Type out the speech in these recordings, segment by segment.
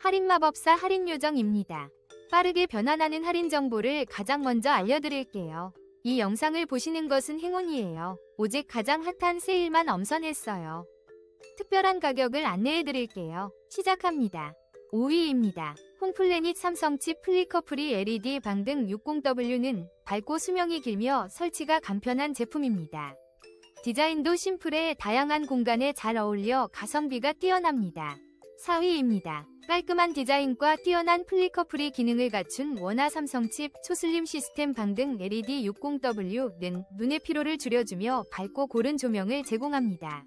할인마법사 할인요정입니다. 빠르게 변환하는 할인 정보를 가장 먼저 알려드릴게요. 이 영상을 보시는 것은 행운이에요. 오직 가장 핫한 세일만 엄선했어요. 특별한 가격을 안내해드릴게요. 시작합니다. 5위입니다. 홈플래닛 삼성칩 플리커프리 LED 방등 60W는 밝고 수명이 길며 설치가 간편한 제품입니다. 디자인도 심플해 다양한 공간에 잘 어울려 가성비가 뛰어납니다. 4위입니다. 깔끔한 디자인과 뛰어난 플리커프리 기능을 갖춘 원화 삼성칩 초슬림 시스템 방등 LED 60W는 눈의 피로를 줄여주며 밝고 고른 조명을 제공합니다.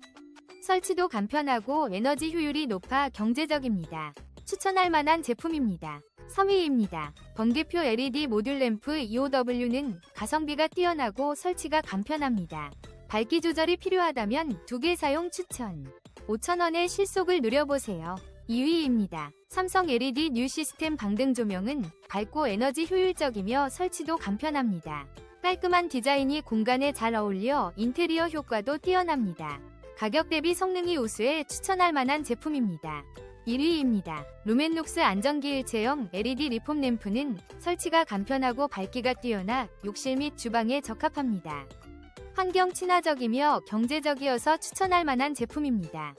설치도 간편하고 에너지 효율이 높아 경제적입니다. 추천할 만한 제품입니다. 3위입니다. 번개표 LED 모듈 램프 25W는 가성비가 뛰어나고 설치가 간편합니다. 밝기 조절이 필요하다면 두 개 사용 추천. 5,000원의 실속을 누려보세요. 2위입니다. 삼성 LED 뉴 시스템 방등 조명은 밝고 에너지 효율적이며 설치도 간편합니다. 깔끔한 디자인이 공간에 잘 어울려 인테리어 효과도 뛰어납니다. 가격 대비 성능이 우수해 추천할 만한 제품입니다. 1위입니다. 루멘룩스 안전기 일체형 LED 리폼 램프는 설치가 간편하고 밝기가 뛰어나 욕실 및 주방에 적합합니다. 환경 친화적이며 경제적이어서 추천할 만한 제품입니다.